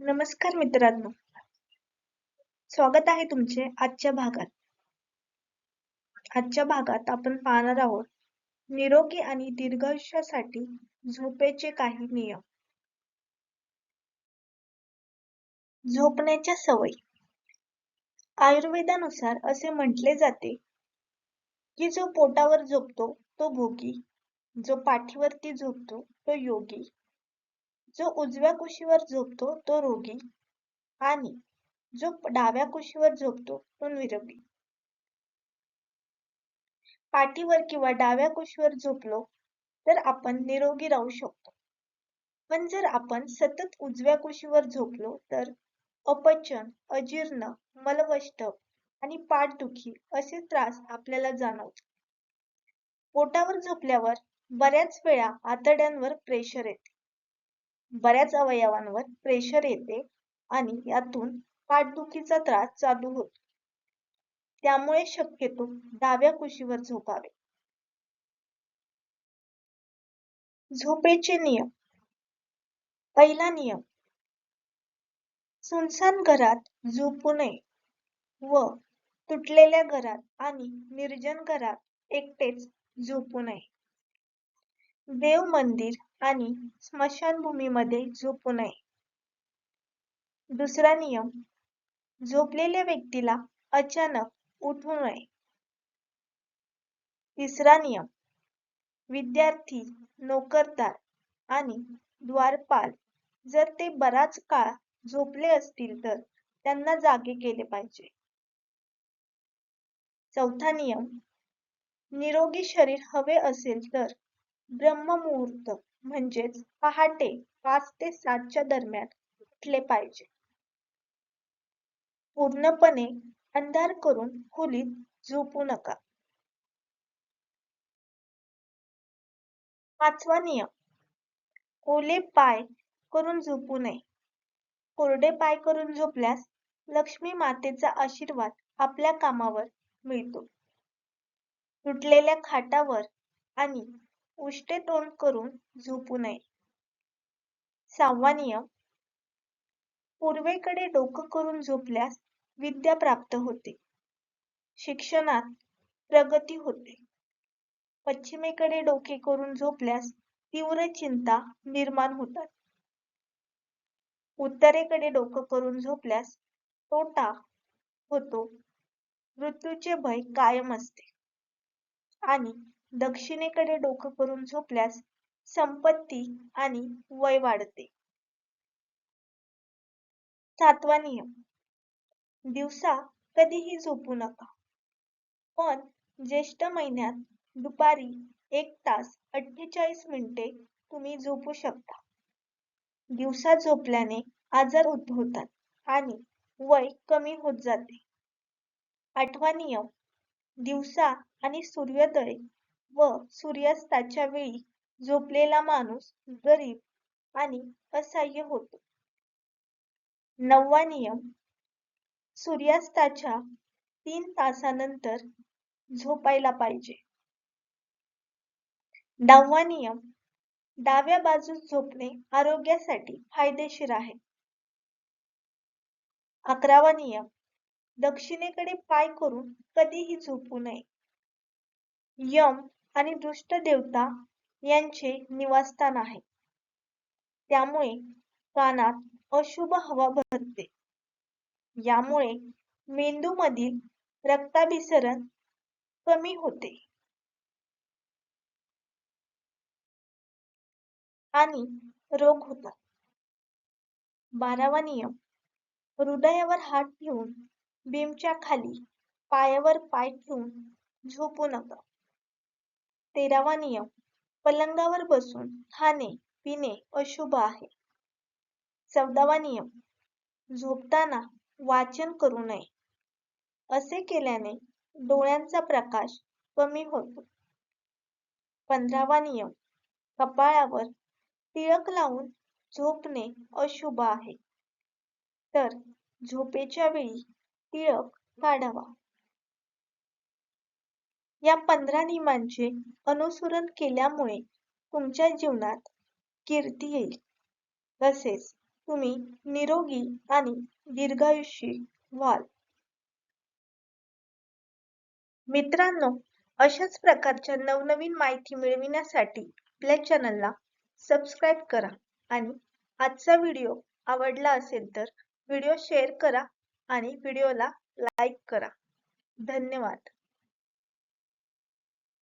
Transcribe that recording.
नमस्कार मित्रांनो. स्वागत आहे तुमचे आजच्या भागात. आजच्या भागात आपण पाहणार आहोत निरोगी आणि दीर्घायुष्यासाठी झोपेचे काही नियम. झोपण्याच्या सवयी. आयुर्वेदानुसार असे म्हटले जाते की जो पोटावर झोपतो तो भोगी जो पाठीवरती झोपतो तो योगी. जो उजव्या कुशीवर झोपतो तो रोगी आणि जो डाव्या कुशीवर झोपतो तो निरोगी. पाठीवर किंवा डाव्या कुशीवर झोपलो तर आपण निरोगी राहू शकतो. पण जर आपण सतत उजव्या कुशीवर झोपलो तर अपचन अजीर्ण मलवष्ट आणि पाठदुखी असे त्रास आपल्याला जाणवतो पोटावर झोपल्यावर बऱ्याच वेळा आतड्यांवर प्रेशर येते. बऱ्याच अवयवांवर प्रेशर येते आणि यातून पाठदुखीचा त्रास चालू होतो. त्यामुळे शक्यतो डाव्या कुशीवर झोपावे. झोपेचे नियम. पहिला नियम. सुनसान घरात झोपू नये व तुटलेल्या घरात आणि निर्जन घरात एकटेच झोपू नये. देव मंदिर आणि स्मशानभूमीमध्ये झोपू नये. दुसरा नियम झोपलेल्या व्यक्तीला अचानक उठवू नये. तिसरा नियम विद्यार्थी नोकरदार आणि द्वारपाल जर ते बराच काळ झोपले असतील तर त्यांना जागे केले पाहिजे. चौथा नियम निरोगी शरीर हवे असेल तर ब्रह्ममुहूर्त म्हणजेच पहाटे पाच ते सातच्या दरम्यान उठले पाहिजे. पूर्णपणे अंधार करून खोलीत झोपू नका. पाचवा नियम ओले पाय करून झोपू नये. कोरडे पाय करून झोपल्यास लक्ष्मी मातेचा आशीर्वाद आपल्या कामावर मिळतो. तुटलेल्या खाटावर आणि उष्टे तोंड करून झोपू नये. सहावा नियम पूर्वेकडे डोकं करून झोपल्यास विद्या प्राप्त होते. शिक्षणात प्रगती होते. पश्चिमेकडे डोके करून झोपल्यास तीव्र चिंता निर्माण होतात. उत्तरेकडे डोकं करून झोपल्यास तोटा होतो. मृत्यूचे भय कायम असते. आणि दक्षिणेकडे डोकं करून झोपल्यास संपत्ती आणि वय वाढते. सातवा नियम. दिवसा कधीही झोपू नका. पण ज्येष्ठ महिन्यात दुपारी एक तास अठ्ठेचाळीस मिनिटे तुम्ही झोपू शकता. दिवसा झोपल्याने आजार उद्भवतात आणि वय कमी होत जाते. आठवा नियम. दिवसा आणि सूर्योदय व सूर्यास्ताच्या वेळी झोपलेला माणूस गरीब आणि असहाय्य होतो. नववा नियम सूर्यास्ताच्या तीन तासानंतर झोपायला पाहिजे. दहावा नियम डाव्या बाजूस झोपणे आरोग्यासाठी फायदेशीर आहे. अकरावा नियम दक्षिणेकडे पाय करून कधीही झोपू नये. यम आणि दुष्ट देवता यांचे निवासस्थान आहे. त्यामुळे कानात अशुभ हवा भरते. यामुळे मेंदूमधील रक्ताभिसरण कमी होते. आणि रोग होतात. बारावा नियम. हृदयावर हात ठेवून बीमच्या खाली पायावर पाय ठेवून झोपू नका. तेरावा नियम. पलंगावर बसून खाणे पिणे अशुभ आहे. चौदावा नियम. झोपताना वाचन करू नये. असे केल्याने डोळ्यांचा प्रकाश कमी होतो. पंधरावा नियम. कपाळावर टिळक लावून झोपणे अशुभ आहे. तर झोपेच्या वेळी टिळक काढावा. या पंधरा नियमांचे अनुसरण केल्यामुळे तुमच्या जीवनात कीर्ती येईल. तसेच तुम्ही निरोगी आणि दीर्घायुषी व्हाल. मित्रांनो अशाच प्रकारच्या नवनवीन माहिती मिळविण्यासाठी आपल्या चॅनलला सबस्क्राईब करा आणि आजचा व्हिडिओ आवडला असेल तर व्हिडिओ शेअर करा आणि व्हिडिओला लाईक करा. धन्यवाद.